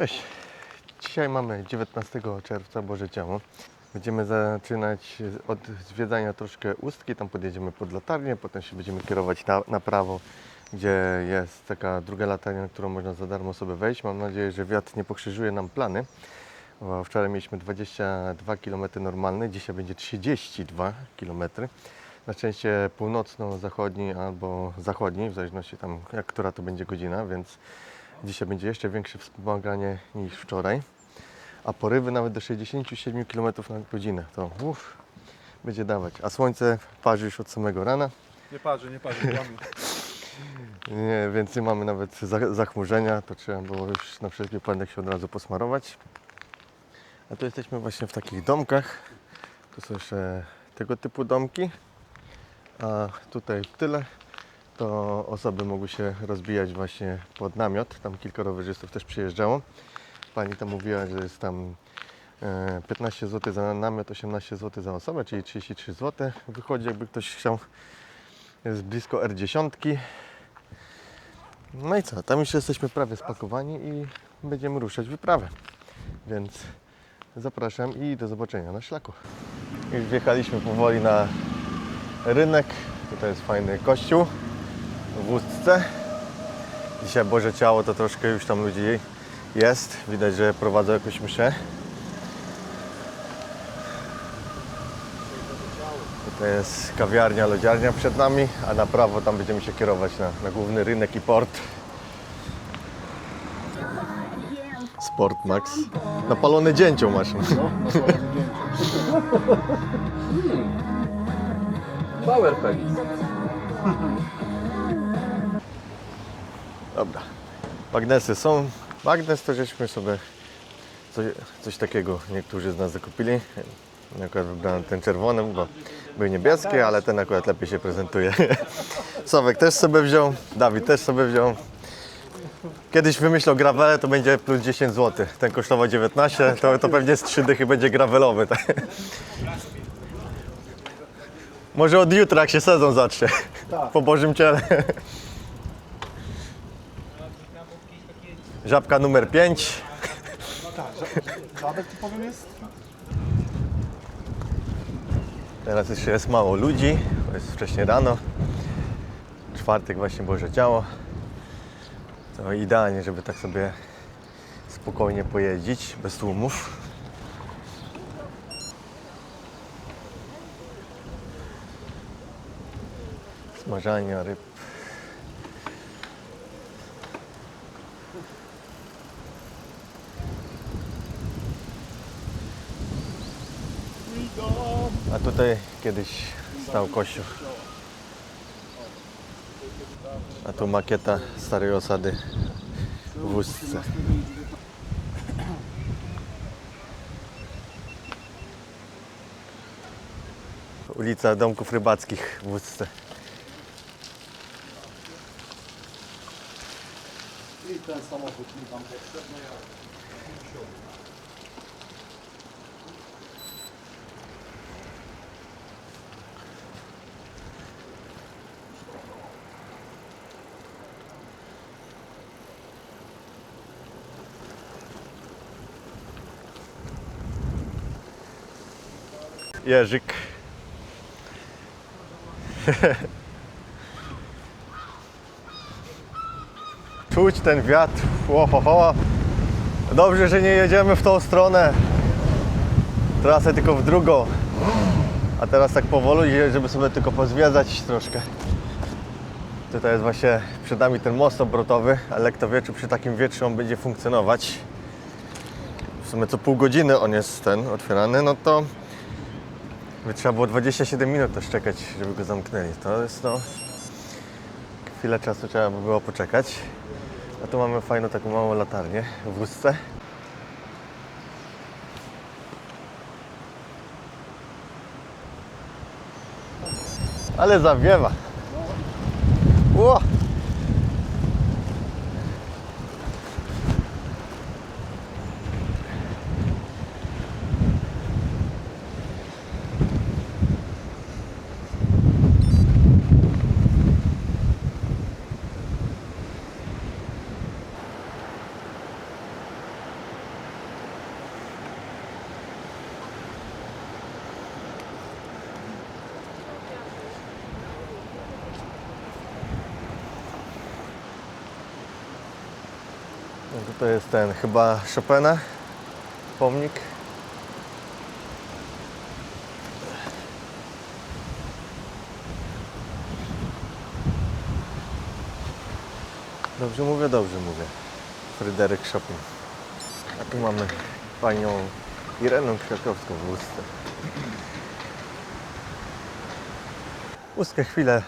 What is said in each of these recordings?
Cześć. Dzisiaj mamy 19 czerwca, Boże Ciało. Będziemy zaczynać od zwiedzania troszkę Ustki, tam podjedziemy pod latarnię, potem się będziemy kierować na, na prawo, gdzie jest taka druga latarnia, na którą można za darmo sobie wejść. Mam nadzieję, że wiatr nie pokrzyżuje nam plany. Bo wczoraj mieliśmy 22 km normalny, dzisiaj będzie 32 km. Na szczęście północno-zachodni albo zachodni, w zależności tam jak która to będzie godzina, więc Dzisiaj będzie jeszcze większe wspomaganie niż wczoraj, a porywy nawet do 67 km na godzinę. To uff, będzie dawać. A słońce parzy już od samego rana, Nie parzy, nie parzy, nie, więc nie mamy nawet za- zachmurzenia. To trzeba było już na wszelki wypadek się od razu posmarować. A tu jesteśmy właśnie w takich domkach. Tu są jeszcze tego typu domki. A tutaj tyle to osoby mogły się rozbijać właśnie pod namiot. Tam kilka rowerzystów też przyjeżdżało. Pani tam mówiła, że jest tam e, 15 zł za namiot, 18 zł za osobę, czyli 33 zł. Wychodzi jakby ktoś chciał, jest blisko R10. No i co, tam już jesteśmy prawie spakowani i będziemy ruszać wyprawę. Więc zapraszam i do zobaczenia na szlaku. Już wjechaliśmy powoli na rynek. Tutaj jest fajny kościół w Ustce. Dzisiaj Boże Ciało to troszkę już tam ludzi jest. Widać, że prowadzą jakąś mszę. Tutaj jest kawiarnia, lodziarnia przed nami, a na prawo tam będziemy się kierować na, na główny rynek i port. Sport Max. Napalony dzięcioł masz. Powerpack. Dobra. Magnesy są. Magnes to żeśmy sobie coś, coś takiego niektórzy z nas zakupili. Ja Akurat wybrałem ten czerwony, bo był niebieski, ale ten akurat lepiej się prezentuje. Sowek też sobie wziął, Dawid też sobie wziął. Kiedyś wymyślał gravele, to będzie plus 10 zł. Ten kosztował 19, to, to pewnie z 3 dychy będzie gravelowy. tak? Może od jutra, jak się sezon zacznie. Po Bożym Ciele. Żabka numer 5. Żabek typowym jest? Teraz jeszcze jest mało ludzi, bo jest wcześnie rano. Czwartek właśnie Boże Ciało. To idealnie, żeby tak sobie spokojnie pojeździć, bez tłumów. Smażania ryb. A tutaj kiedyś stał kościół. A tu makieta starej osady w Ustce. Ulica Domków Rybackich w Ustce. I ten samochód mi tam. Jerzyk. Czuć ten wiatr. Ohoho. Dobrze, że nie jedziemy w tą stronę. Trasę tylko w drugą. A teraz tak powoli, żeby sobie tylko pozwiedzać troszkę. Tutaj jest właśnie przed nami ten most obrotowy, ale kto wie, czy przy takim wietrze on będzie funkcjonować. W sumie co pół godziny on jest ten otwierany, no to by trzeba było 27 minut też czekać, żeby go zamknęli. To jest no... Chwilę czasu trzeba by było poczekać. A tu mamy fajną taką małą latarnię w Ustce. Ale zawiewa. Tutaj jest ten chyba Chopina pomnik. Dobrze mówię, dobrze mówię. Fryderyk Chopin. A tu mamy panią Irenę Kwiatkowską w Ustce. Ustkę chwilę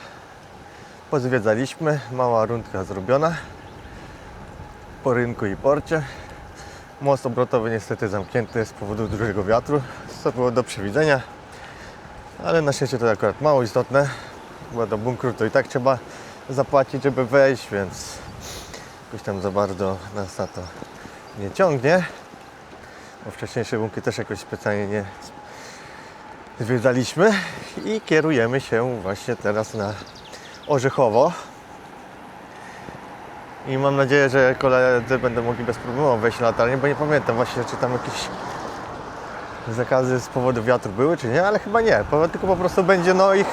pozwiedzaliśmy. Mała rundka zrobiona po rynku i porcie. Most obrotowy niestety zamknięty z powodu dużego wiatru, co było do przewidzenia. Ale na szczęście to akurat mało istotne, bo do bunkru to i tak trzeba zapłacić, żeby wejść, więc jakoś tam za bardzo nas na to nie ciągnie. Bo wcześniejsze bunkry też jakoś specjalnie nie zwiedzaliśmy i kierujemy się właśnie teraz na Orzechowo. I mam nadzieję, że koledzy będą mogli bez problemu wejść na latarnię, bo nie pamiętam właśnie, czy tam jakieś zakazy z powodu wiatru były, czy nie, ale chyba nie. Tylko po prostu będzie no ich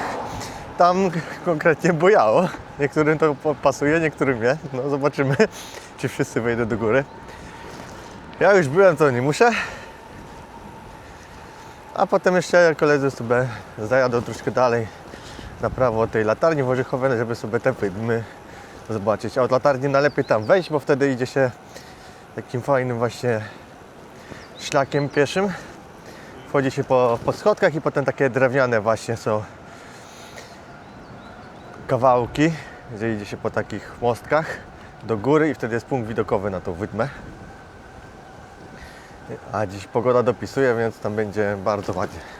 tam konkretnie bojało. Niektórym to pasuje, niektórym nie. No zobaczymy, czy wszyscy wejdą do góry. Ja już byłem, to nie muszę. A potem jeszcze koledzy sobie zajadą troszkę dalej na prawo tej latarni w Orzechowie, żeby sobie te wydmy zobaczyć. A od latarni najlepiej tam wejść, bo wtedy idzie się takim fajnym właśnie szlakiem pieszym. Wchodzi się po, po schodkach i potem takie drewniane właśnie są kawałki, gdzie idzie się po takich mostkach do góry i wtedy jest punkt widokowy na tą wydmę. A dziś pogoda dopisuje, więc tam będzie bardzo ładnie.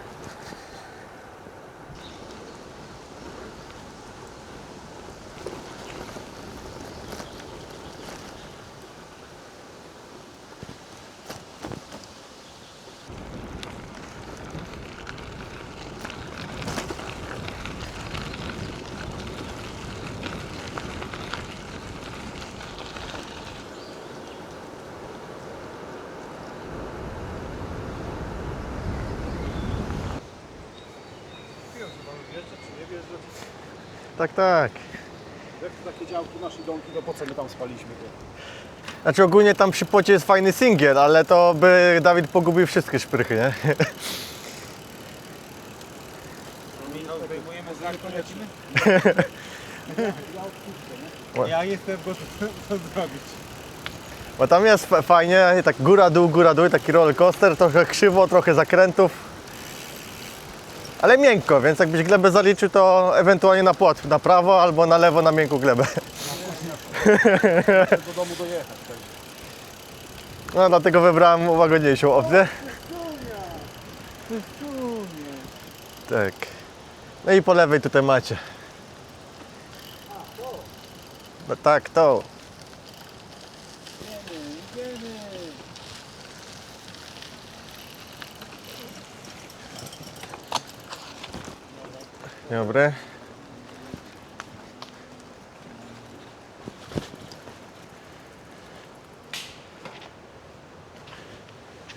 Tak, tak. Jak to takie działki nasze domki, to po co my tam spaliśmy? To? Znaczy ogólnie tam przy płocie jest fajny singiel, ale to by Dawid pogubił wszystkie szprychy, nie? Zdejmujemy znak, to lecimy? Ja jestem gotów to zrobić. Bo tam jest fa- fajnie, tak góra, dół, góra, dół, taki roller coaster, trochę krzywo, trochę zakrętów. Ale miękko, więc jakbyś glebę zaliczył, to ewentualnie na płot, na prawo albo na lewo na miękką glebę. Do domu dojechać. Tak. No dlatego wybrałem łagodniejszą opcję. Tak. No i po lewej tutaj macie. No tak, to. Dobry.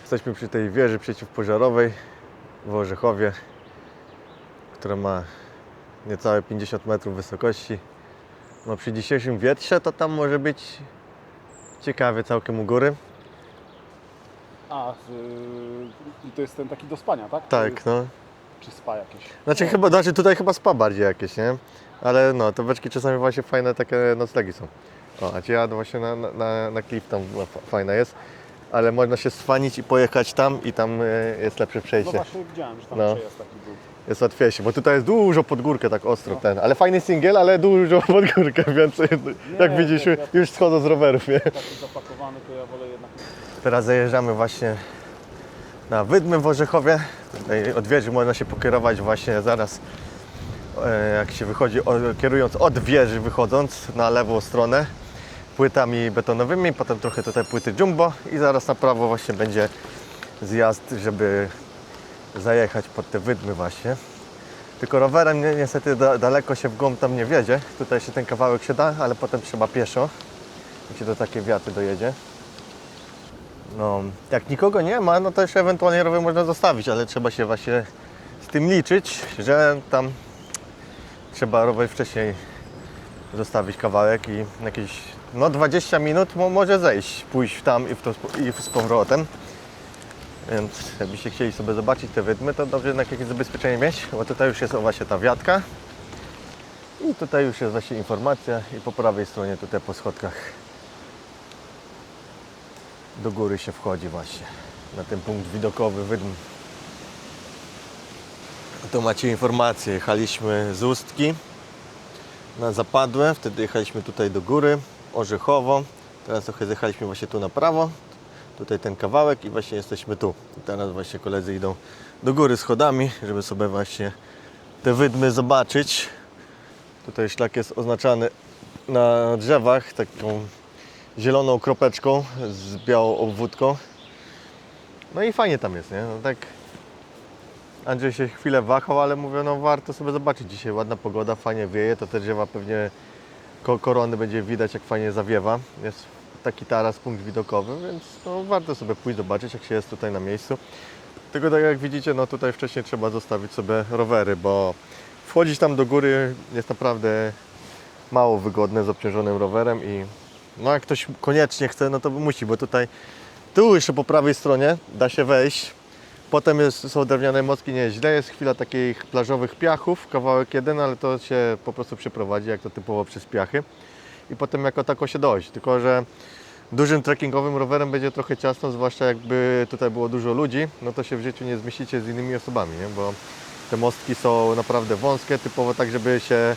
Jesteśmy przy tej wieży przeciwpożarowej w Orzechowie, która ma niecałe 50 metrów wysokości. No przy dzisiejszym wietrze to tam może być ciekawie całkiem u góry. A, y, i to jest ten taki do spania, tak? To Tak, jest- no. Czy spa jakieś? Znaczy chyba, znaczy tutaj chyba spa bardziej jakieś, nie? Ale no, te beczki czasami właśnie fajne takie noclegi są. O, a ci jadę właśnie na, na- na, klif, tam no, fa- fajna jest. Ale można się swanić i pojechać tam i tam y, jest lepsze No przejście. właśnie widziałem, że tam No. przejazd taki był. jest łatwiejszy, bo tutaj jest dużo pod górkę tak ostro ten, ale fajny singiel, ale dużo pod górkę, więc jak Nie, widzisz ja- już schodzę z rowerów, nie? Taki zapakowany, to ja wolę jednak... Teraz zajeżdżamy właśnie na Wydmy w Orzechowie. Tutaj od wieży można się pokierować właśnie zaraz e, jak się wychodzi, kierując od wieży wychodząc na lewą stronę płytami betonowymi, potem trochę tutaj płyty jumbo i zaraz na prawo właśnie będzie zjazd, żeby zajechać pod te Wydmy właśnie. Tylko rowerem ni- niestety da, daleko się w głąb tam nie wiedzie. Tutaj się ten kawałek się da, ale potem trzeba pieszo, jak się do takiej wiaty dojedzie. No, jak nikogo nie ma, no to jeszcze ewentualnie rower można zostawić, ale trzeba się właśnie z tym liczyć, że tam trzeba rower wcześniej zostawić kawałek i jakieś no 20 minut mo- może zejść, pójść tam i, w to, i z powrotem. Więc jakbyście chcieli sobie zobaczyć te wydmy, to dobrze jednak jakieś zabezpieczenie mieć, bo tutaj już jest właśnie ta wiatka. I tutaj już jest właśnie informacja i po prawej stronie tutaj po schodkach do góry się wchodzi właśnie na ten punkt widokowy wydm. Tu macie informację, jechaliśmy z Ustki na Zapadłe, wtedy jechaliśmy tutaj do góry, Orzechowo, teraz trochę zjechaliśmy właśnie tu na prawo, tutaj ten kawałek i właśnie jesteśmy tu. I teraz właśnie koledzy idą do góry schodami, żeby sobie właśnie te wydmy zobaczyć. Tutaj szlak jest oznaczany na drzewach taką zieloną kropeczką z białą obwódką. No i fajnie tam jest, nie? No tak Andrzej się chwilę wahał, ale mówię, no warto sobie zobaczyć dzisiaj. Ładna pogoda, fajnie wieje, to te drzewa pewnie ko- korony będzie widać, jak fajnie zawiewa. Jest taki taras, punkt widokowy, więc no, warto sobie pójść zobaczyć, jak się jest tutaj na miejscu. Tylko tak jak widzicie, no tutaj wcześniej trzeba zostawić sobie rowery, bo wchodzić tam do góry jest naprawdę mało wygodne z obciążonym rowerem i no jak ktoś koniecznie chce, no to musi, bo tutaj tu jeszcze po prawej stronie da się wejść. Potem jest, są drewniane mostki, nie jest chwila takich plażowych piachów, kawałek jeden, ale to się po prostu przeprowadzi, jak to typowo przez piachy. I potem jako tako się dojść, tylko że dużym trekkingowym rowerem będzie trochę ciasno, zwłaszcza jakby tutaj było dużo ludzi, no to się w życiu nie zmieścicie z innymi osobami, nie? bo te mostki są naprawdę wąskie, typowo tak, żeby się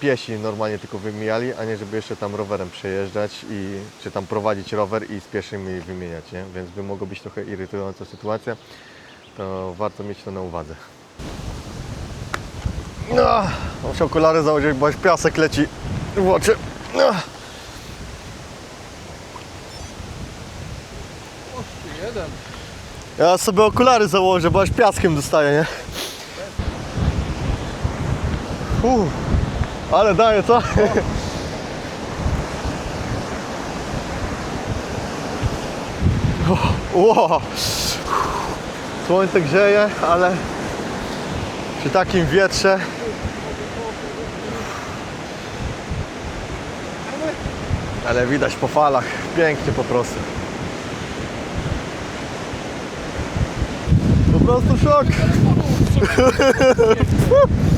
piesi normalnie tylko wymijali, a nie żeby jeszcze tam rowerem przejeżdżać i czy tam prowadzić rower i z pieszymi wymieniać, nie? więc by mogło być trochę irytująca sytuacja, to warto mieć to na uwadze. No, muszę okulary założyć, bo aż piasek leci w oczy. No. Ja sobie okulary założę, bo aż piaskiem dostaję, nie? Uff, ale daje, co? Ło! Słońce grzeje, ale przy takim wietrze ale widać po falach, pięknie po prostu. Po prostu szok.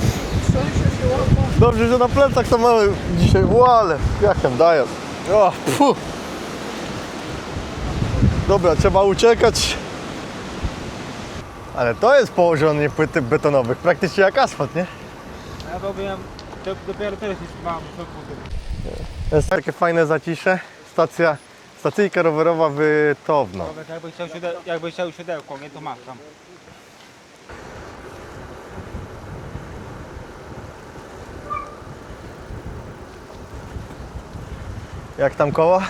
Dobrze, że na plecach to mamy dzisiaj. Łale, jak tam daję. O, fu. Dobra, trzeba uciekać. Ale to jest położenie płyty betonowych, praktycznie jak asfalt, nie? Ja robiłem, to dopiero teraz co potem. Jest takie fajne zacisze. Stacja, stacyjka rowerowa Wytowno. Nawet jakby chciał, siódel, jakby chciał siodełko, nie to masz tam. Jak tam koło?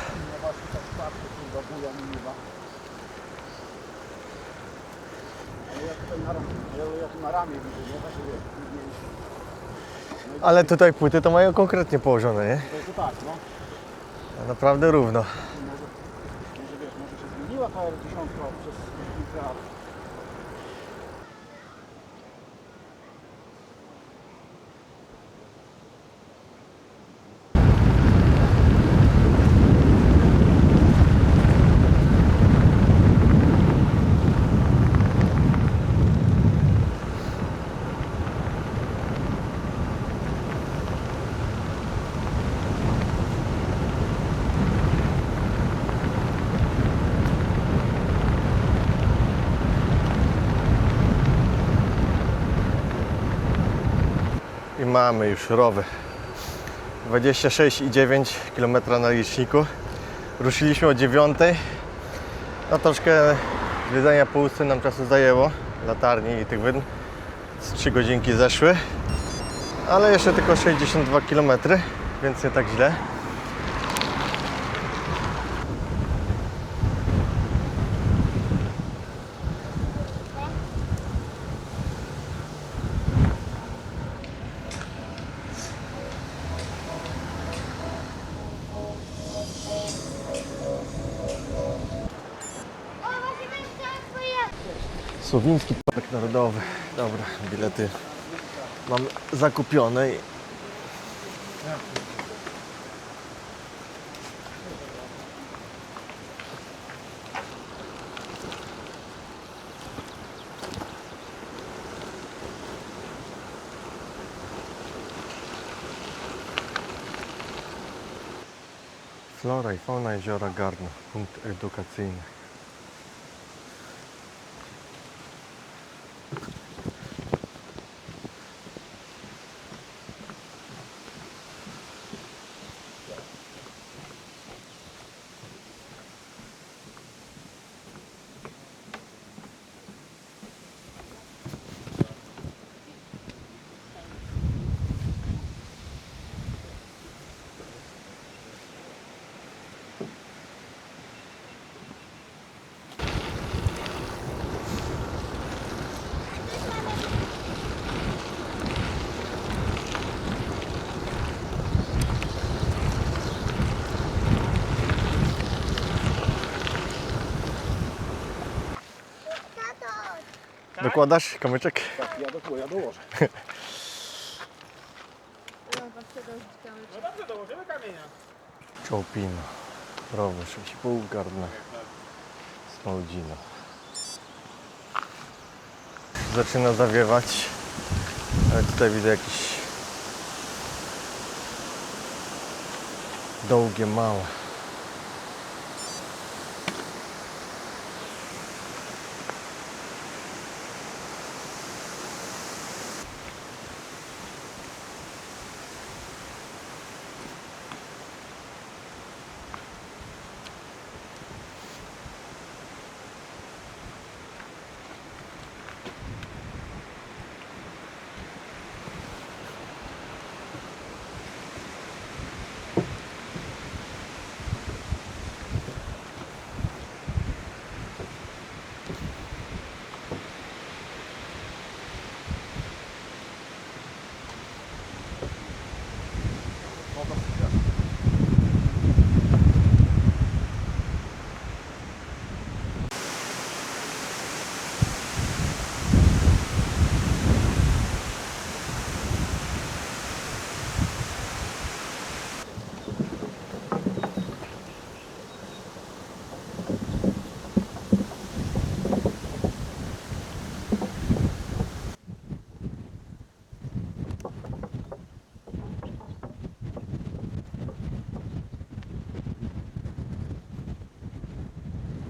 Ale tutaj płyty to mają konkretnie położone, nie? To tak, no. Naprawdę równo. Może wiesz, może się zmieniła ta R10 przez kilka lat. Mamy już rowy. 26,9 km na liczniku. Ruszyliśmy o 9. No troszkę zwiedzania ustce nam czasu zajęło. Latarni i tych wydm. Z 3 godzinki zeszły. Ale jeszcze tylko 62 km, więc nie tak źle. Słowiński Park Narodowy. Dobra, bilety mam zakupione. Flora i fauna jeziora Garno, punkt edukacyjny. Dokładasz kamyczek? Tak, ja, do, ja dołożę. No dobrze, dołożymy kamienia. Czołpino. Rowy 6,5 gardna. Smołdzina. Zaczyna zawiewać. Ale tutaj widzę jakieś dołgie małe.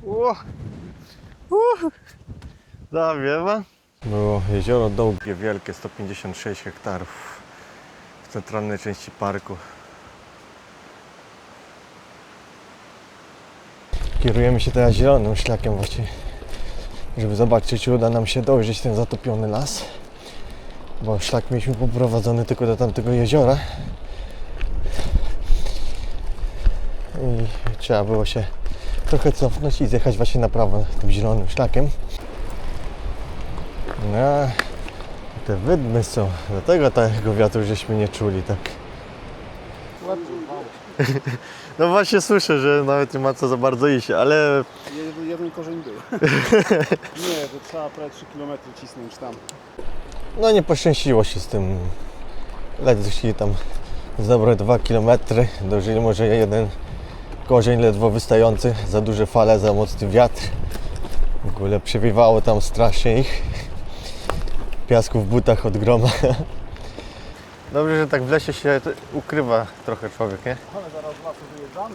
Ło! Uh! Zawiewa. Było jezioro Dołgie, wielkie, 156 hektarów w centralnej części parku. Kierujemy się teraz zielonym szlakiem właśnie, żeby zobaczyć, czy uda nam się dojrzeć ten zatopiony las. Bo szlak mieliśmy poprowadzony tylko do tamtego jeziora. I trzeba było się trochę cofnąć i zjechać właśnie na prawo tym zielonym szlakiem. No, te wydmy są, dlatego tego wiatru żeśmy nie czuli tak. No właśnie słyszę, że nawet nie ma co za bardzo iść, ale Jeden, jeden korzeń był. Nie, to trzeba prawie 3 km cisnąć tam. no nie poszczęściło się z tym. Ledwo tam z dobre 2 km, dożyli może jeden korzeń ledwo wystający, za duże fale, za mocny wiatr. W ogóle przewiewało tam strasznie ich. Piasku w butach od groma. Dobrze, że tak w lesie się ukrywa trochę człowiek, nie? Ale zaraz to wyjeżdżamy.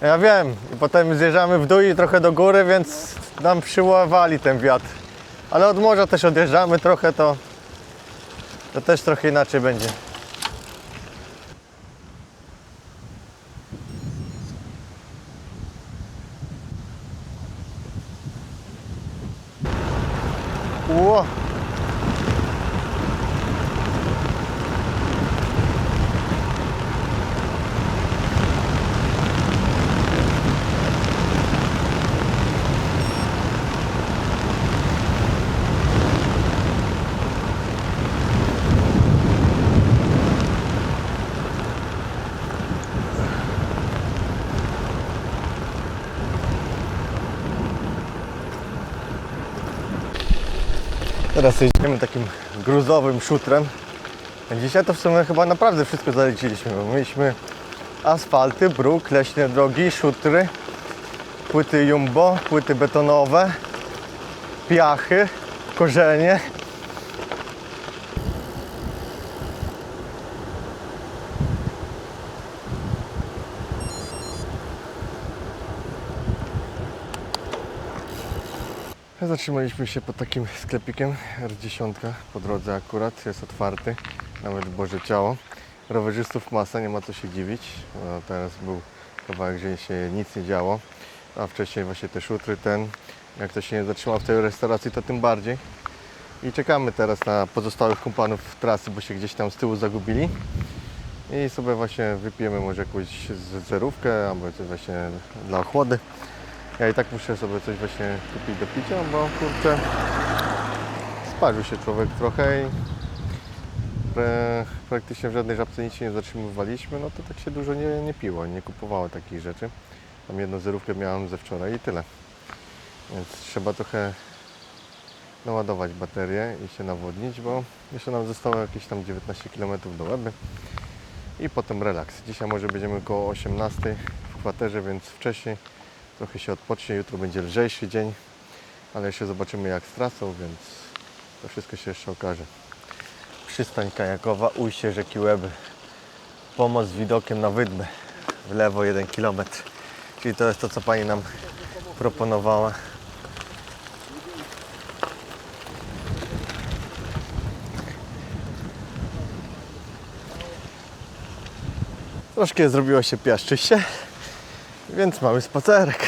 Ja wiem, i potem zjeżdżamy w dół i trochę do góry, więc nam przyłowali ten wiatr. Ale od morza też odjeżdżamy trochę, to, to też trochę inaczej będzie. Ło! Teraz jedziemy takim gruzowym szutrem. Dzisiaj to w sumie chyba naprawdę wszystko zaleciliśmy, bo mieliśmy asfalty, bruk, leśne drogi, szutry, płyty jumbo, płyty betonowe, piachy, korzenie. Zatrzymaliśmy się pod takim sklepikiem R10 po drodze akurat, jest otwarty, nawet Boże Ciało. Rowerzystów masa, nie ma co się dziwić. No, teraz był kawałek, że się nic nie działo, a wcześniej właśnie te szutry, ten, jak to się nie zatrzymał w tej restauracji, to tym bardziej. I czekamy teraz na pozostałych kumpanów trasy, bo się gdzieś tam z tyłu zagubili. I sobie właśnie wypijemy może jakąś zerówkę albo właśnie dla ochłody. Ja i tak muszę sobie coś właśnie kupić do picia, bo kurczę sparzył się człowiek trochę i pra- praktycznie w żadnej żabce nic się nie zatrzymywaliśmy, no to tak się dużo nie, nie piło, nie kupowało takich rzeczy. Tam jedną zerówkę miałem ze wczoraj i tyle. Więc trzeba trochę naładować baterię i się nawodnić, bo jeszcze nam zostało jakieś tam 19 km do Łeby i potem relaks. Dzisiaj może będziemy koło 18 w kwaterze, więc wcześniej trochę się odpocznie. Jutro będzie lżejszy dzień, ale jeszcze zobaczymy jak z trasą, więc to wszystko się jeszcze okaże. Przystań kajakowa, ujście rzeki Łeby. Pomoc z widokiem na Wydmę. W lewo 1 km. Czyli to jest to, co Pani nam proponowała. Troszkę zrobiło się piaszczyście, więc mamy spacerek.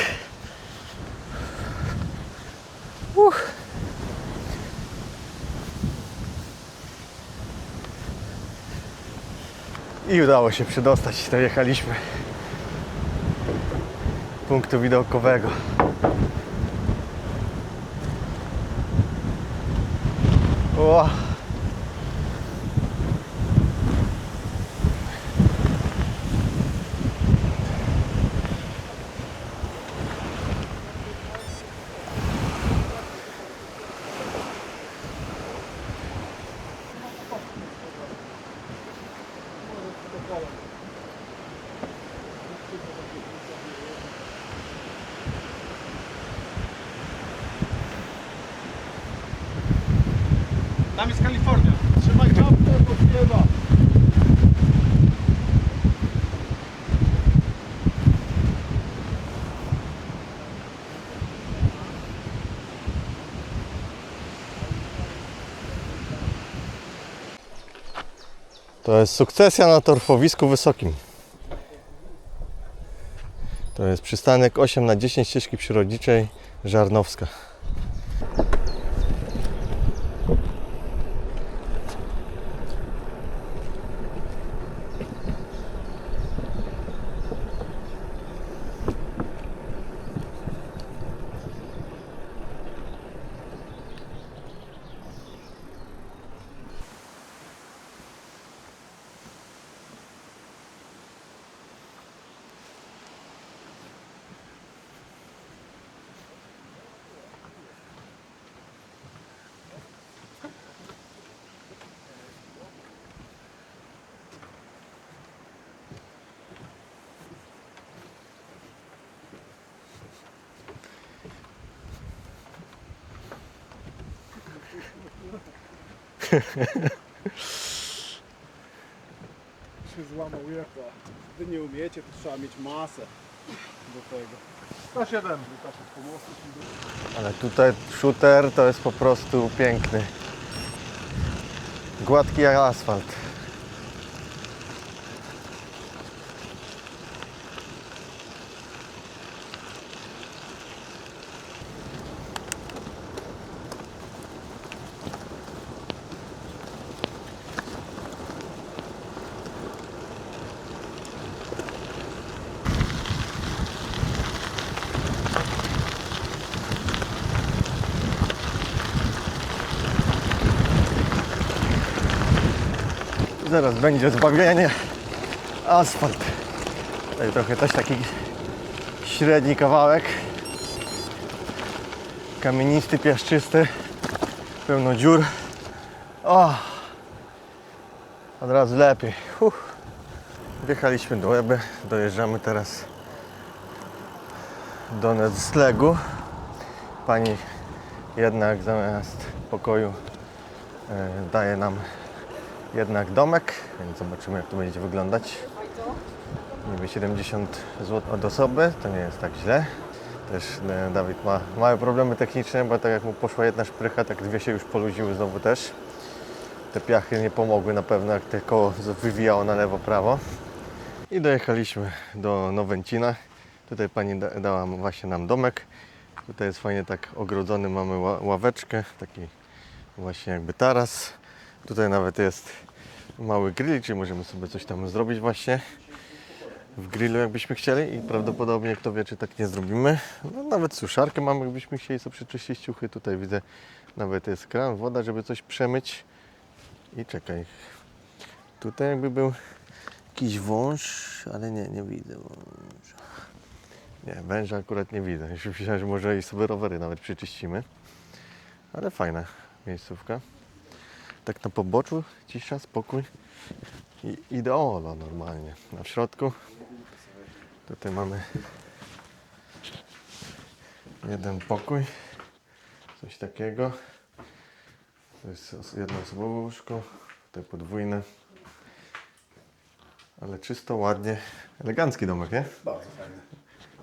Uch. I udało się przedostać. Dojechaliśmy punktu widokowego. Ła. Tam jest Kalifornia. Trzymaj czapkę, bo śpiewa. To jest sukcesja na torfowisku wysokim. To jest przystanek 8 na 10 ścieżki przyrodniczej Żarnowska. się złamał jaka. Wy nie umiecie, to trzeba mieć masę do tego. 107. Wytaczać pomocy. Ale tutaj shooter to jest po prostu piękny. Gładki jak asfalt. Zaraz będzie zbawienie. Asfalt. Tutaj trochę też taki średni kawałek. Kamienisty, piaszczysty. Pełno dziur. O! Od razu lepiej. Uff. Wjechaliśmy do Łeby. Dojeżdżamy teraz do Noclegu. Pani jednak zamiast pokoju e, daje nam jednak domek, więc zobaczymy jak to będzie wyglądać. Niby 70 zł od osoby, to nie jest tak źle. Też e, Dawid ma małe problemy techniczne, bo tak jak mu poszła jedna szprycha, tak dwie się już poluziły znowu też. Te piachy nie pomogły na pewno, jak te koło wywijało na lewo, prawo. I dojechaliśmy do Nowęcina. Tutaj pani da, dała właśnie nam domek. Tutaj jest fajnie tak ogrodzony, mamy ła- ławeczkę, taki właśnie jakby taras. Tutaj nawet jest mały grill, czyli możemy sobie coś tam zrobić właśnie w grillu jakbyśmy chcieli i prawdopodobnie kto wie czy tak nie zrobimy. No, nawet suszarkę mamy jakbyśmy chcieli sobie przeczyścić ciuchy. Tutaj widzę nawet jest kran, woda, żeby coś przemyć. I czekaj. Tutaj jakby był jakiś wąż, ale nie, nie widzę wąża. Nie, węża akurat nie widzę. Myślałem, że może i sobie rowery nawet przeczyścimy. Ale fajna miejscówka. Tak na poboczu, cisza, spokój. I ideolo normalnie. Na w środku tutaj mamy jeden pokój. Coś takiego. To jest os- jednoosobowe łóżko. Tutaj podwójne. Ale czysto, ładnie. Elegancki domek, nie? Bardzo fajne.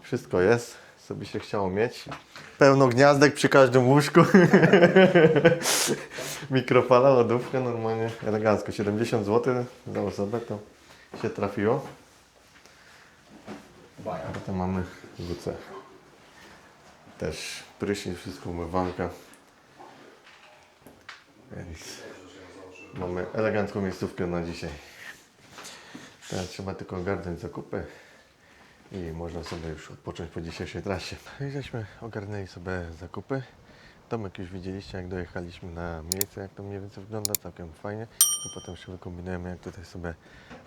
Wszystko jest, co by się chciało mieć. Pełno gniazdek przy każdym łóżku. Mikrofala, lodówka normalnie. Elegancko. 70 zł za osobę to się trafiło. Baja. Potem mamy WC. Też prysznic, wszystko umywanka. Więc mamy elegancką miejscówkę na dzisiaj. Teraz trzeba tylko ogarnąć zakupy i można sobie już odpocząć po dzisiejszej trasie. I żeśmy ogarnęli sobie zakupy. Domek już widzieliście, jak dojechaliśmy na miejsce, jak to mniej więcej wygląda, całkiem fajnie. A potem jeszcze wykombinujemy, jak tutaj sobie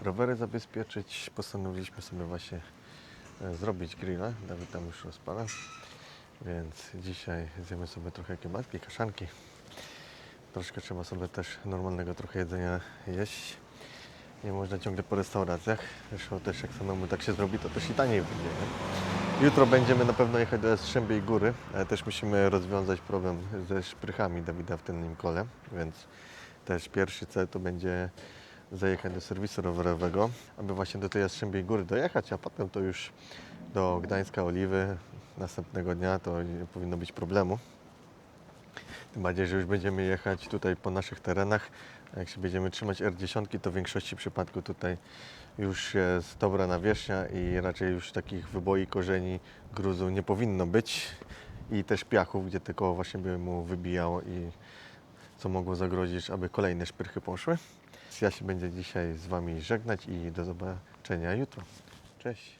rowery zabezpieczyć. Postanowiliśmy sobie właśnie e, zrobić grilla. Dawid tam już rozpala. Więc dzisiaj zjemy sobie trochę kiełbaski, kaszanki. Troszkę trzeba sobie też normalnego trochę jedzenia jeść. Nie można ciągle po restauracjach. Zresztą też jak samemu tak się zrobi, to też i taniej. Nie? Jutro będziemy na pewno jechać do Jastrzębiej Góry, ale też musimy rozwiązać problem ze szprychami Dawida w tylnym kole, więc też pierwszy cel to będzie zajechać do serwisu rowerowego, aby właśnie do tej Jastrzębiej Góry dojechać, a potem to już do Gdańska Oliwy następnego dnia to nie powinno być problemu. Tym bardziej, że już będziemy jechać tutaj po naszych terenach. Jak się będziemy trzymać R10, to w większości przypadków tutaj już jest dobra nawierzchnia i raczej już takich wyboi korzeni gruzu nie powinno być. I też piachów, gdzie te koło właśnie by mu wybijało i co mogło zagrozić, aby kolejne szprychy poszły. Ja się będę dzisiaj z Wami żegnać i do zobaczenia jutro. Cześć!